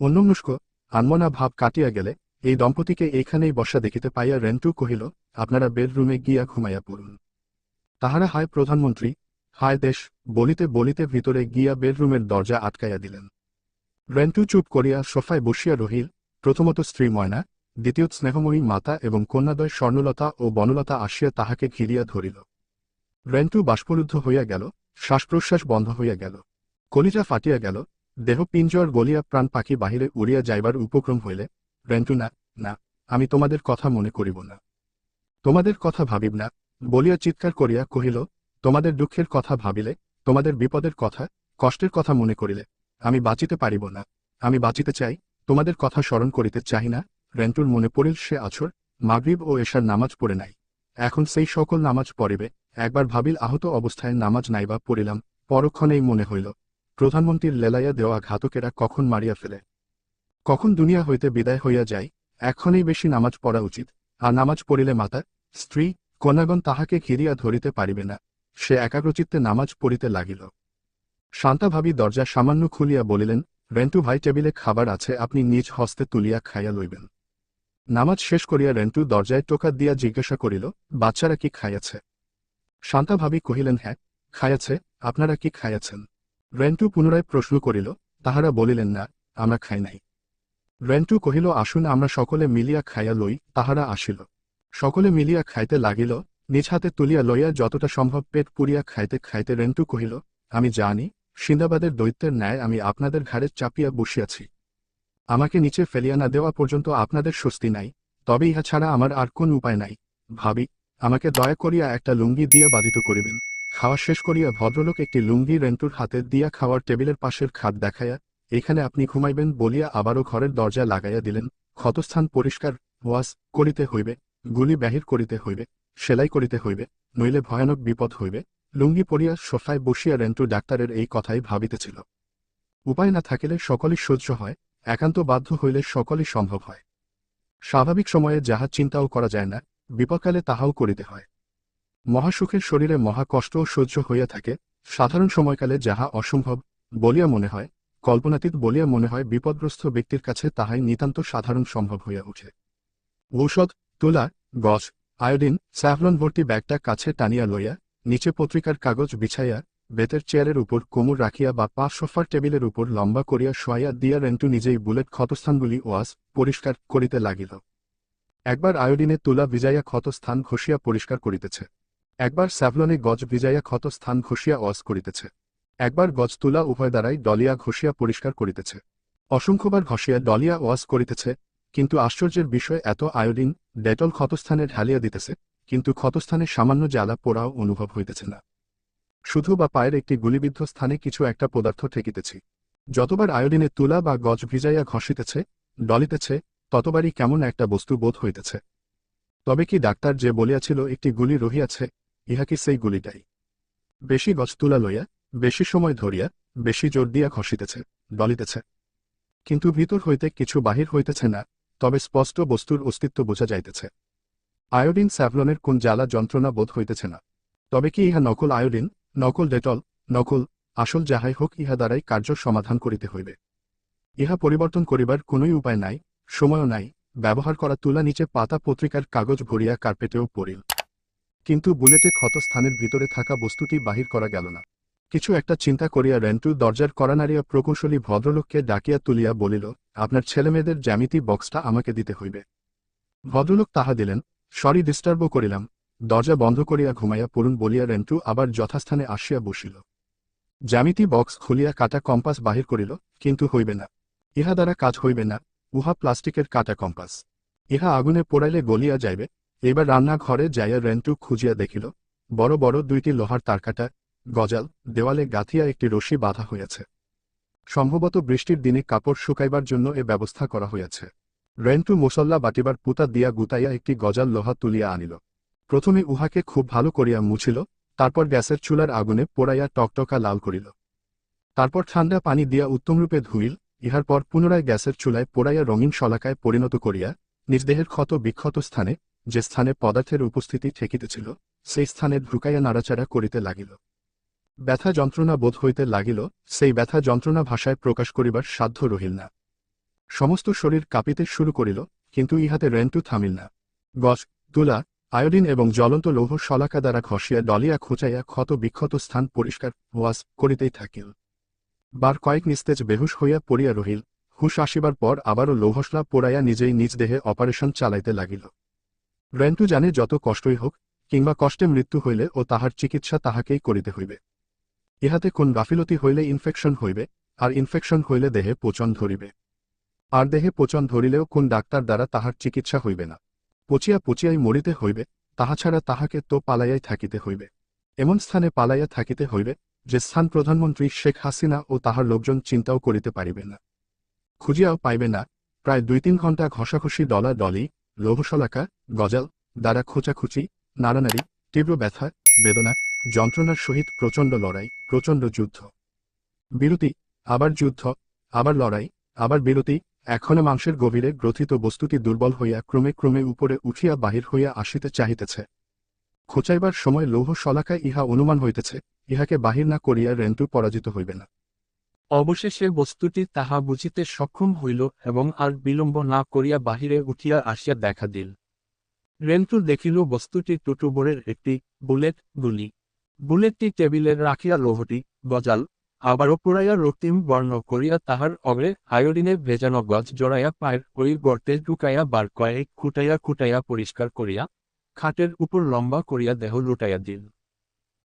অন্যমনস্ক আনমনা ভাব কাটিয়া গেলে, এই দম্পতিকে এইখানেই বসা দেখিতে পাইয়া রেন্টু কহিল, আপনারা বেডরুমে গিয়া ঘুমাইয়া পড়ুন। তাহারা হায় প্রধানমন্ত্রী, হায় দেশ, বলিতে বলিতে ভিতরে গিয়া বেডরুমের দরজা আটকাইয়া দিলেন। রেন্টু চুপ করিয়া সোফায় বসিয়া রহিল, প্রথমত স্ত্রী ময়না দ্বিতীয় স্নেহময়ী মাতা এবং কন্যাদয় স্বর্ণলতা ও বনলতা আসিয়া তাহাকে ঘিরিয়া ধরিল। রেন্টু বাষ্পরুদ্ধ হইয়া গেল, শ্বাসপ্রশ্বাস বন্ধ হইয়া গেল। কলিজা ফাটিয়া গেল দেহ পিঞ্জর গলিয়া প্রাণ পাখি বাহিরে উড়িয়া যাইবার উপক্রম হইলে, রেন্টু না না, আমি তোমাদের কথা মনে করিব না। তোমাদের কথা ভাবিব না, বলিয়া চিৎকার করিয়া কহিল, তোমাদের দুঃখের কথা ভাবিলে, তোমাদের বিপদের কথা, কষ্টের কথা মনে করিলে, আমি বাঁচিতে পারিব না, আমি বাঁচিতে চাই, তোমাদের কথা স্মরণ করিতে চাই না, রেন্টুর মনে পড়িল সে আছর, মাগরিব ও এশার নামাজ পড়ে নাই। এখন সেই সকল নামাজ পড়িবে, একবার ভাবিল আহত অবস্থায় নামাজ নাইবা পড়িলাম, পরক্ষণেই মনে হইল প্রধানমন্ত্রীর লেলাইয়া দেওয়া ঘাতকেরা কখন মারিয়া ফেলে? কখন দুনিয়া হইতে বিদায় হইয়া যায়? এখনই বেশি নামাজ পড়া উচিত। আর নামাজ পড়িলে মাতা, স্ত্রী, কন্যাগণ তাহাকে ঘিরিয়া ধরিতে পারিবে না। সে একাগ্রচিত্তে নামাজ পড়িতে লাগিল। শান্তাভাবী দরজা সামান্য খুলিয়া বলিলেন, রেন্টু ভাই টেবিলে খাবার আছে, আপনি নিজ হস্তে তুলিয়া খাইয়া লইবেন। নামাজ শেষ করিয়া রেন্টু দরজায় টোকা দিয়া জিজ্ঞাসা করিল, বাচ্চারা কি খাইয়াছে? শান্তাভাবী কহিলেন হ্যাঁ খাইয়াছে। আপনারা কি খাইয়াছেন? রেন্টু পুনরায় প্রশ্ন করিল, তাহারা বলিলেন, না, আমরা খাই নাই। রেন্টু কহিল, আসুন, আমরা সকলে মিলিয়া খাইয়া লই। তাহারা আসিল। সকলে মিলিয়া খাইতে লাগিল, নিজ হাতে তুলিয়া লইয়া যতটা সম্ভব পেট পুরিয়া খাইতে খাইতে রেন্টু কহিল, আমি জানি, সিন্দাবাদের দৈত্যের ন্যায় আমি আপনাদের ঘাড়ে চাপিয়া বসিয়াছি। আমাকে নিচে ফেলিয়া না দেওয়া পর্যন্ত আপনাদের স্বস্তি নাই, তবে ইহা ছাড়া আমার আর কোন উপায় নাই। ভাবি, আমাকে দয়া করিয়া একটা লুঙ্গি দিয়া বাধিত করিবেন। খাওয়া শেষ করিয়া ভদ্রলোক একটি লুঙ্গি রেন্টুর হাতে দিয়া খাওয়ার টেবিলের পাশের খাট দেখাইয়া, এখানে আপনি ঘুমাইবেন বলিয়া আবারও ঘরের দরজা লাগাইয়া দিলেন। ক্ষতস্থান পরিষ্কার, ওয়াস, করিতে হইবে, গুলি বাহির করিতে হইবে, সেলাই করিতে হইবে, নইলে ভয়ানক বিপদ হইবে লুঙ্গি পরিয়া সোফায় বসিয়া রেন্টু ডাক্তারের এই কথাই ভাবিতেছিল। উপায় না থাকিলে সকলই সহ্য হয়, একান্ত বাধ্য হইলে সকলই সম্ভব হয়। স্বাভাবিক সময়ে যাহা চিন্তাও করা যায় না, বিপদকালে তাহাও করিতে হয়। মহাসুখের শরীরে মহা কষ্টও সহ্য হইয়া থাকে। সাধারণ সময়কালে যাহা অসম্ভব বলিয়া মনে হয়, কল্পনাতীত বলিয়া মনে হয় বিপদগ্রস্ত ব্যক্তির কাছে তাহাই নিতান্ত সাধারণ সম্ভব হইয়া উঠে। ঔষধ, তুলা, গছ, আয়োডিন স্যাভলন ভর্তি ব্যাগটা কাছে টানিয়া লইয়া, নিচে পত্রিকার কাগজ বিছাইয়া, বেতের চেয়ারের উপর কোমর রাখিয়া বা পা সোফার টেবিলের উপর লম্বা করিয়া শোয়াইয়া দিয়া রেন্টু নিজেই বুলেট ক্ষতস্থানগুলি ওয়াস পরিষ্কার করিতে লাগিল। একবার আয়োডিনে তুলা ভিজাইয়া ক্ষতস্থান ঘষিয়া পরিষ্কার করিতেছে। একবার স্যাভলনে গজ ভিজাইয়া ক্ষতস্থান ঘষিয়া ওয়াস করিতেছে। একবার গজ তুলা উভয় দ্বারাই ডলিয়া ঘষিয়া পরিষ্কার করিতেছে। অসংখ্যবার ঘষিয়া ডলিয়া ওয়াস করিতেছে, কিন্তু আশ্চর্যের বিষয় এত আয়োডিন, ডেটল ক্ষতস্থানে ঢালিয়া দিতেছে, কিন্তু ক্ষতস্থানে সামান্য জ্বালা পোড়াও অনুভব হইতেছে না। শুধু বা পায়ের একটি গুলিবিদ্ধ স্থানে কিছু একটা পদার্থ ঠেকিতেছি। যতবার আয়োডিনে তুলা বা গজ ভিজাইয়া ঘষিতেছে, ডলিতেছে, ততবারই কেমন একটা বস্তু বোধ হইতেছে। তবে কি ডাক্তার যে বলিয়াছিল, একটি গুলি রহিয়াছে ইহা কি সেই গুলিটাই। বেশি গজ তুলা লইয়া, বেশি সময় ধরিয়া, বেশি জোর দিয়া ঘষিতেছে ডলিতেছে কিন্তু ভিতর হইতে কিছু বাহির হইতেছে না, তবে স্পষ্ট বস্তুর অস্তিত্ব বোঝা যাইতেছে। আয়োডিন স্যাভলনের কোন জ্বালা যন্ত্রণা বোধ হইতেছে না। তবে কি ইহা নকল আয়োডিন, নকল ডেটল, নকল, আসল যাহাই হোক ইহা দ্বারাই কার্য সমাধান করিতে হইবে। ইহা পরিবর্তন করিবার কোনই উপায় নাই, সময়ও নাই, ব্যবহার করা তুলা নিচে পাতা পত্রিকার কাগজ ভরিয়া কার্পেটেও পড়িল। কিন্তু বুলেটে ক্ষত স্থানের ভিতরে থাকা বস্তুটি বাহির করা গেল না। কিছু একটা চিন্তা করিয়া রেন্টু দরজার করা নাড়িয়া প্রকৌশলী ভদ্রলোককে ডাকিয়া তুলিয়া বলিল, আপনার ছেলেমেয়েদের জ্যামিতি বক্সটা আমাকে দিতে হইবে। ভদ্রলোক তাহা দিলেন, সরি, ডিস্টার্বও করিলাম। দরজা বন্ধ করিয়া ঘুমাইয়া পড়ুন বলিয়া রেন্টু আবার যথাস্থানে আসিয়া বসিল। জ্যামিতি বক্স খুলিয়া কাটা কম্পাস বাহির করিল, কিন্তু হইবে না। ইহা দ্বারা কাজ হইবে না, উহা প্লাস্টিকের কাটা কম্পাস। ইহা আগুনে পোড়াইলে গলিয়া যাইবে এবার রান্নাঘরে যাইয়া রেন্টু খুঁজিয়া দেখিল, বড় বড় দুইটি লোহার তারকাটা, গজাল, দেওয়ালে গাঁথিয়া একটি রশি বাঁধা হইয়াছে। সম্ভবত বৃষ্টির দিনে কাপড় শুকাইবার জন্য এ ব্যবস্থা করা হইয়াছে। রেন্টু মুসল্লা বাটিবার পুতা দিয়া গুতাইয়া একটি গজাল লোহা তুলিয়া আনিল। প্রথমে উহাকে খুব ভালো করিয়া মুছিল, তারপর গ্যাসের চুলার আগুনে পোড়াইয়া টকটকা লাল করিল। তারপর ঠান্ডা পানি দিয়া উত্তমরূপে ধুইল, ইহার পর পুনরায় গ্যাসের চুলায় পোড়াইয়া রঙিন শলাকায় পরিণত করিয়া নিজদেহের ক্ষত বিক্ষত স্থানে যে স্থানে পদার্থের উপস্থিতি ঠেকিতেছিল, সেই স্থানে ঢুকাইয়া নাড়াচাড়া করিতে লাগিল। ব্যথা যন্ত্রণা বোধ হইতে লাগিল, সেই ব্যথা যন্ত্রণা ভাষায় প্রকাশ করিবার সাধ্য রহিল না। সমস্ত শরীর কাঁপিতে শুরু করিল, কিন্তু ইহাতে রেন্টু থামিল না। গজ তুলা, আয়োডিন এবং জ্বলন্ত লৌহ শলাকা দ্বারা ঘষিয়া ডলিয়া খোঁচাইয়া ক্ষত বিক্ষত স্থান পরিষ্কার ওয়াস করিতেই থাকিল। বার কয়েক নিস্তেজ বেহুশ হইয়া পড়িয়া রহিল, হুশ আসিবার পর আবারও লৌহসলা পোড়াইয়া নিজেই নিজ দেহে অপারেশন চালাইতে লাগিল। রেন্টু জানে যত কষ্টই হোক, কিংবা কষ্টে মৃত্যু হইলে ও তাহার চিকিৎসা তাহাকেই করিতে হইবে। ইহাতে কোন গাফিলতি হইলে ইনফেকশন হইবে, আর ইনফেকশন হইলে দেহে পচন ধরিবে। আর দেহে পচন ধরিলেও কোন ডাক্তার দ্বারা তাহার চিকিৎসা হইবে না। পচিয়া পচিয়াই মরিতে হইবে, তাহা ছাড়া তাহাকে তো পালাইয়াই থাকিতে হইবে। এমন স্থানে পালাইয়া থাকিতে হইবে, যে স্থান প্রধানমন্ত্রী শেখ হাসিনা ও তাহার লোকজন চিন্তাও করিতে পারিবে না। খুঁজিয়াও পাইবে না, প্রায় দুই তিন ঘণ্টা ঘষাঘষি দলা ডলি লৌহশলাকা গজাল, দ্বারা খোঁচাখুচি, নাড়ানাড়ি, তীব্র ব্যথা, বেদনা, যন্ত্রণার সহিত প্রচণ্ড লড়াই, প্রচণ্ড যুদ্ধ। বিরতি, আবার যুদ্ধ, আবার লড়াই, আবার বিরতি, এখনও মাংসের গভীরে গ্রথিত বস্তুটি দুর্বল হইয়া ক্রমে ক্রমে উপরে উঠিয়া বাহির হইয়া আসিতে চাহিতেছে। খোঁচাইবার সময় লৌহ শলাকায় ইহা অনুমান হইতেছে, ইহাকে বাহির না করিয়া রেন্টু পরাজিত হইবে না। অবশেষে বস্তুটি তাহা বুঝিতে সক্ষম হইল এবং আর বিলম্ব না করিয়া বাহিরে উঠিয়া আসিয়া দেখা দিল। রেন্টু দেখিল বস্তুটি টুটুবরের একটি বুলেট গুলি। বুলেটটি টেবিলে রাখিয়া লোহটি, গজাল, আবারও পুরাইয়া রক্তিম বর্ণ করিয়া তাহার অগ্রে আয়োডিনে ভেজানো গজ জড়াইয়া পায়ের ওই গর্তে ঢুকাইয়া বার কয়েক খুটাইয়া খুটাইয়া পরিষ্কার করিয়া খাটের উপর লম্বা করিয়া দেহ লুটাইয়া দিল।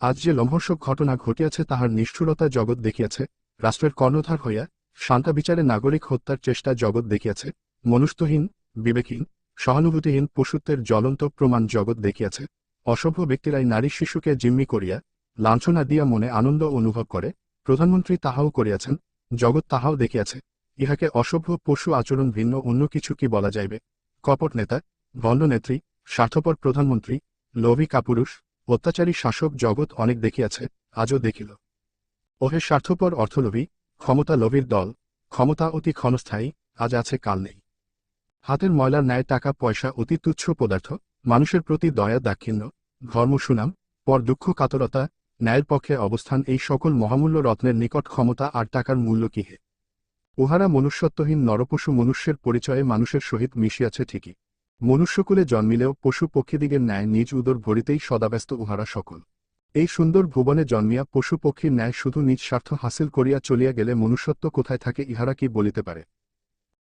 আজ যে লম্হর্ষক ঘটনা ঘটিয়াছে তাহার নিষ্ঠুরতা জগৎ দেখিয়াছে রাষ্ট্রের কর্ণধার হইয়া শান্তা বিচারে নাগরিক হত্যার চেষ্টা জগৎ দেখিয়াছে, মনুষ্যহীন, বিবেকহীন, সহানুভূতিহীন পশুত্বের জ্বলন্ত প্রমাণ জগৎ দেখিয়াছে। অসভ্য ব্যক্তিরাই নারী শিশুকে জিম্মি করিয়া লাঞ্ছনা দিয়া মনে আনন্দ অনুভব করে, প্রধানমন্ত্রী তাহাও করিয়াছেন, জগৎ তাহাও দেখিয়াছে। ইহাকে অসভ্য পশু আচরণ ভিন্ন অন্য কিছু কি বলা যাইবে? কপট নেতা, ভণ্ডনেত্রী, স্বার্থপর প্রধানমন্ত্রী, লোভী কাপুরুষ, অত্যাচারী শাসক জগৎ অনেক দেখিয়াছে, আজও দেখিল। ওহে স্বার্থপর অর্থলোভী, ক্ষমতা লোভীর দল, ক্ষমতা অতি ক্ষণস্থায়ী, আজ আছে, কাল নেই। হাতের ময়লার ন্যায় টাকা, পয়সা অতি তুচ্ছ পদার্থ, মানুষের প্রতি দয়া, দাক্ষিণ্য, ধর্ম, সুনাম, পর দুঃখ, কাতরতা, ন্যায়ের পক্ষে অবস্থান, এই সকল মহামূল্য রত্নের নিকট ক্ষমতা আর টাকার মূল্য কি হে? উহারা মনুষ্যত্বহীন নরপশু মনুষ্যের পরিচয়ে মানুষের সহিত মিশিয়াছে ঠিকই। মনুষ্যকুলে জন্মিলেও পশু পক্ষীদিগের ন্যায় নিজ উদর ভরিতেই সদাব্যস্ত উহারা সকল। এই সুন্দর ভুবনে জন্মিয়া পশু পক্ষীর ন্যায় শুধু নিজ স্বার্থ হাসিল করিয়া চলিয়া গেলে মনুষ্যত্ব কোথায় থাকে ইহারা কি বলিতে পারে?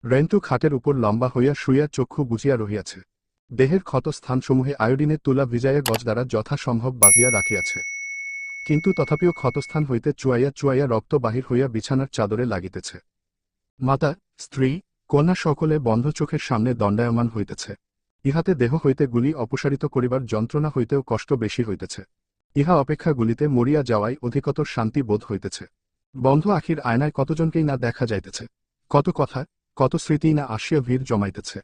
রেন্টু খাটের উপর লম্বা হইয়া শুইয়া চক্ষু বুঝিয়া রহিয়াছে। দেহের ক্ষত স্থানসমূহে আয়োডিনের তুলা ভিজাইয়া গজ দ্বারা যথাসম্ভব বাঁধিয়া রাখিয়াছে। কিন্তু তথাপিও ক্ষতস্থান হইতে চুয়াইয়া চুয়াইয়া রক্ত বাহির হইয়া বিছানার চাদরে লাগিতেছে। মাতা, স্ত্রী, কন্যা সকলে বন্ধ চোখের সামনে দণ্ডায়মান হইতেছে। ইহাতে দেহ হইতে গুলি অপসারিত করিবার যন্ত্রণা হইতেও কষ্ট বেশি হইতেছে। ইহা অপেক্ষা গুলিতে মরিয়া যাওয়াই অধিকতর শান্তি বোধ হইতেছে। বন্ধ আখির আয়নায় কতজনকেই না দেখা যাইতেছে। কত কথা, কত স্মৃতিই না আসিয়া ভিড় জমাইতেছে।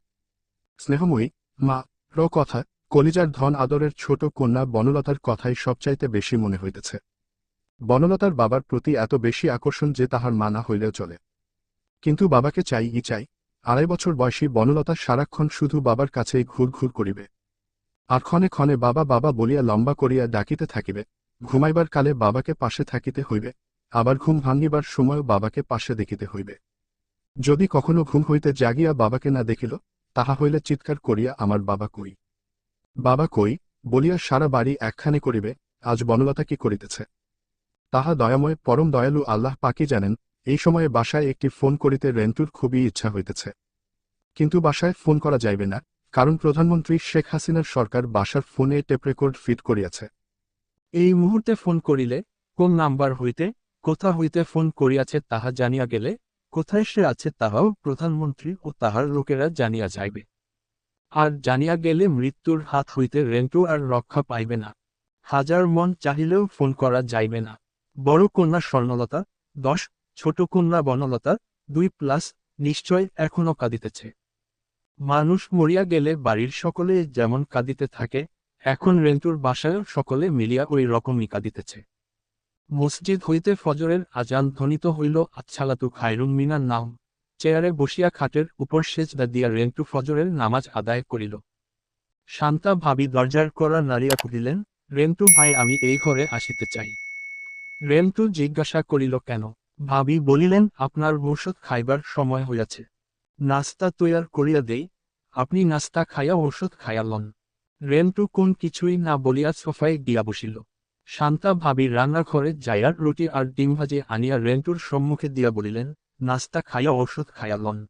স্নেহময়ী, মা, র কথা, কলিজার ধন আদরের ছোট কন্যা বনলতার কথাই সবচাইতে বেশি মনে হইতেছে। বনলতার বাবার প্রতি এত বেশি আকর্ষণ যে তাহার মা না হইলেও চলে। কিন্তু বাবাকে চাই ই চাই, আড়াই বছর বয়সী বনলতা সারাক্ষণ শুধু বাবার কাছেই ঘুর ঘুর করিবে। আর ক্ষণে ক্ষণে বাবা বাবা বলিয়া লম্বা করিয়া ডাকিতে থাকিবে, ঘুমাইবার কালে বাবাকে পাশে থাকিতে হইবে, আবার ঘুম ভাঙিবার সময়ও বাবাকে পাশে দেখিতে হইবে। যদি কখনো ঘুম হইতে জাগিয়া বাবাকে না দেখিল, তাহা হইলে চিৎকার করিয়া আমার বাবা কই? বাবা কই? বলিয়া সারা বাড়ি একখানে করিবে, আজ বনলতা কি করিতেছে? তাহা দয়াময়, পরম দয়ালু আল্লাহ পাকি জানেন, এই সময়ে বাসায় একটি ফোন করিতে রেন্টুর খুবই ইচ্ছা হইতেছে। কিন্তু বাসায় ফোন করা যাইবে না কারণ প্রধানমন্ত্রী শেখ হাসিনার সরকার বাসার ফোনে টেপ রেকর্ড ফিট করিয়াছে। এই মুহূর্তে ফোন করিলে কোন নাম্বার হইতে, কোথা হইতে ফোন করিয়াছে তাহা জানিয়া গেলে, কোথায় সে আছে তাহাও প্রধানমন্ত্রী ও তাহার লোকেরা জানিয়া যাইবে। আর জানিয়া গেলে মৃত্যুর হাত হইতে রেন্টু আর রক্ষা পাইবে না। হাজার মন চাহিলেও ফোন করা যাইবে না। বড় কন্যা স্বর্ণলতা, দশ, ছোট কন্যা বনলতা, দুই প্লাস, নিশ্চয় এখনও কাঁদিতেছে। মানুষ মরিয়া গেলে বাড়ির সকলে যেমন কাঁদিতে থাকে, এখন রেন্টুর বাসায় সকলে মিলিয়া ওই রকমই কাঁদিতেছে। মসজিদ হইতে ফজরের আজান ধ্বনিত হইল, আচ্ছালাতু খায়রুন মিনার নাম। চেয়ারে বসিয়া খাটের উপর সেজদা দিয়া রেন্টু ফজরের নামাজ আদায় করিল। শান্তা ভাবি দরজার করা নাড়িয়া কহিলেন, রেন্টু ভাই, আমি এই ঘরে আসিতে চাই। রেন্টু জিজ্ঞাসা করিল, কেন? ভাবি বলিলেন, আপনার ঔষধ খাইবার সময় হইয়াছে। নাস্তা তৈয়ার করিয়া দেই। আপনি নাস্তা খাইয়া ওষুধ খাইয়া লন। রেন্টু কোন কিছুই না বলিয়া সোফায় গিয়া বসিল। শান্তা ভাবি রান্নাঘরে যাইয়া রুটি আর ডিম ভাজি আনিয়া রেন্টুর সম্মুখে দিয়া বলিলেন, নাস্তা খাইয়া ওষুধ খাইয়া লন।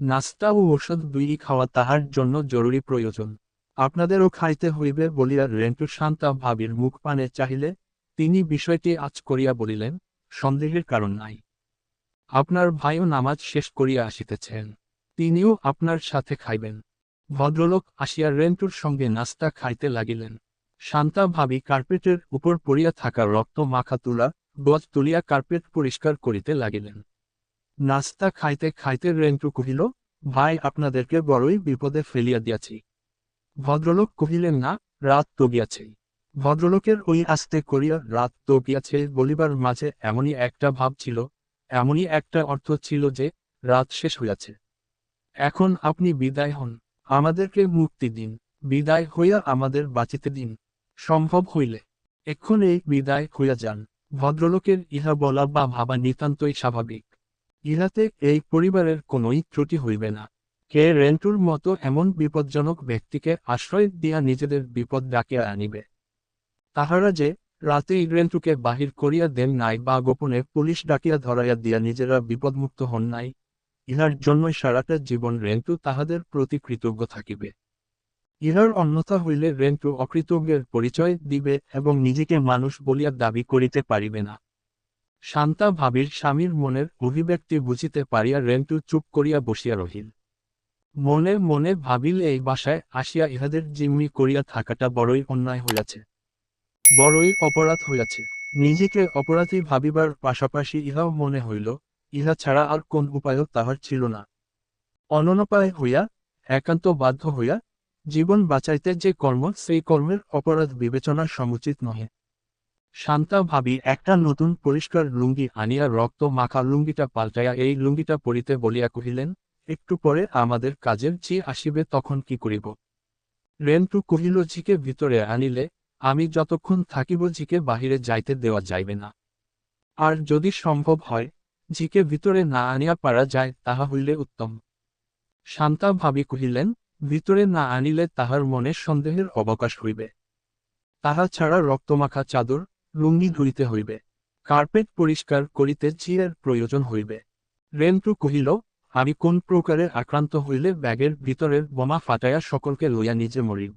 নাস্তা ও ওষুধ দুই খাওয়া তাহার জন্য জরুরি প্রয়োজন। আপনাদেরও খাইতে হইবে বলিয়া রেন্টু শান্তা ভাবির মুখ পানে চাহিলে তিনি বিষয়টি আজ করিয়া বলিলেন, সন্দেহের কারণ নাই। আপনার ভাইও নামাজ শেষ করিয়া আসিতেছেন। তিনিও আপনার সাথে খাইবেন। ভদ্রলোক আসিয়া রেন্টুর সঙ্গে নাস্তা খাইতে লাগিলেন। শান্তা ভাবি কার্পেটের উপর পড়িয়া থাকা রক্ত মাখা তুলা, গজ তুলিয়া কার্পেট পরিষ্কার করিতে লাগিলেন। নাস্তা খাইতে খাইতে রেন্টু কহিল, ভাই, আপনাদেরকে বড়ই বিপদে ফেলিয়া দিয়াছি। ভদ্রলোক কহিলেন, না, রাত তো গিয়াছে ভদ্রলোকের ওই আস্তে করিয়া, রাত তো গিয়াছে বলিবার মাঝে এমনই একটা ভাব ছিল এমনই একটা অর্থ ছিল যে, রাত শেষ হইয়াছে। এখন আপনি বিদায় হন। আমাদেরকে মুক্তি দিন। বিদায় হইয়া আমাদের বাঁচিতে দিন। সম্ভব হইলে এক্ষণে বিদায় হইয়া যান। ভদ্রলোকের ইহা বলা বা ভাবা নিতান্তই স্বাভাবিক। ইহাতে এই পরিবারের কোনোই ত্রুটি হইবে না। কে রেন্টুর মতো এমন বিপজ্জনক ব্যক্তিকে আশ্রয় দিয়া নিজেদের বিপদ ডাকিয়া আনিবে। তাহারা যে রাতেই রেন্টুকে বাহির করিয়া দেন নাই বা গোপনে পুলিশ ডাকিয়া ধরাইয়া দিয়া নিজেরা বিপদমুক্ত হন নাই। ইহার জন্যই সারাটা জীবন রেন্টু তাহাদের প্রতি কৃতজ্ঞ থাকিবে। ইহার অন্যথা হইলে রেন্টু অকৃতজ্ঞের পরিচয় দিবে এবং নিজেকে মানুষ বলিয়া দাবি করিতে পারিবে না। শান্তা ভাবির স্বামীর মনের অভিব্যক্তি বুঝিতে পারিয়া রেন্টু চুপ করিয়া বসিয়া রহিল। মনে মনে ভাবিল, এই বাসায় আসিয়া ইহাদের জিম্মি করিয়া থাকাটা বড়ই অন্যায় হইয়াছে। বড়ই অপরাধ হইয়াছে। নিজেকে অপরাধী ভাবিবার পাশাপাশি ইহাও মনে হইল, ইহা ছাড়া আর কোন উপায়ও তাহার ছিল না। অননপায় হইয়া, একান্ত বাধ্য হইয়া, জীবন বাঁচাইতে যে কর্ম, সেই কর্মের অপরাধ বিবেচনা সমুচিত নহে। শান্তা ভাবি একটা নতুন পরিষ্কার লুঙ্গি আনিয়া রক্ত মাখা লুঙ্গিটা পাল্টাইয়া এই লুঙ্গিটা পরিতে বলিয়া কহিলেন, একটু পরে আমাদের কাজের জি আসিবে তখন কি করিব? রেন্টু কহিল, ঝিকে ভিতরে আনিলে আমি যতক্ষণ থাকিব, ঝিকে বাহিরে যাইতে দেওয়া যাইবে না। আর যদি সম্ভব হয়, ঝিকে ভিতরে না আনিয়া পারা যায়, তাহা হইলে উত্তম। শান্তা ভাবি কহিলেন, ভিতরে না আনিলে তাহার মনে সন্দেহের অবকাশ হইবে। তাহা ছাড়া রক্তমাখা চাদর, লুঙ্গি ধরিতে হইবে। কার্পেট পরিষ্কার করিতে ঝিয়ের প্রয়োজন হইবে। রেন্টু কহিল, আমি কোন প্রকারে আক্রান্ত হইলে ব্যাগের ভিতরের বোমা ফাটাইয়া সকলকে লইয়া নিজে মরিব।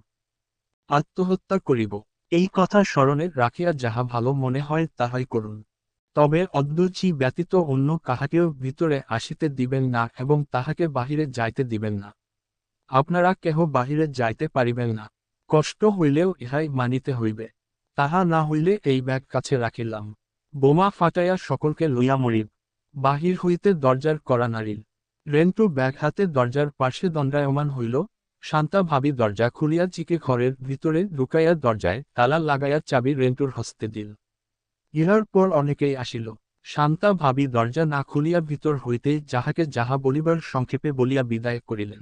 আত্মহত্যা করিব। এই কথা স্মরণে রাখিয়া যাহা ভালো মনে হয় তাহাই করুন। তবে অদ্যুচি ব্যতীত অন্য কাহাকেও ভিতরে আসিতে দিবেন না এবং তাহাকে বাহিরে যাইতে দিবেন না। আপনারা কেহ বাহিরে যাইতে পারিবেন না। কষ্ট হইলেও ইহাই মানিতে হইবে। তাহা না হইলে এই ব্যাগ কাছে রাখিলাম। বোমা ফাটাইয়া সকলকে লইয়া মরিব। বাহির হইতে দরজার করা নারিল রেন্টু ব্যাগ হাতে দরজার পার্শ্বে দণ্ডায়মান হইল। শান্তা ভাবি দরজা খুলিয়া চিকে ঘরের ভিতরে ঢুকাইয়া দরজায় তালা লাগাইয়া চাবি রেন্টুর হস্তে দিল। ইহার পর অনেকেই আসিল। শান্তা ভাবি দরজা না খুলিয়া ভিতর হইতে যাহাকে যাহা বলিবার সংক্ষেপে বলিয়া বিদায় করিলেন।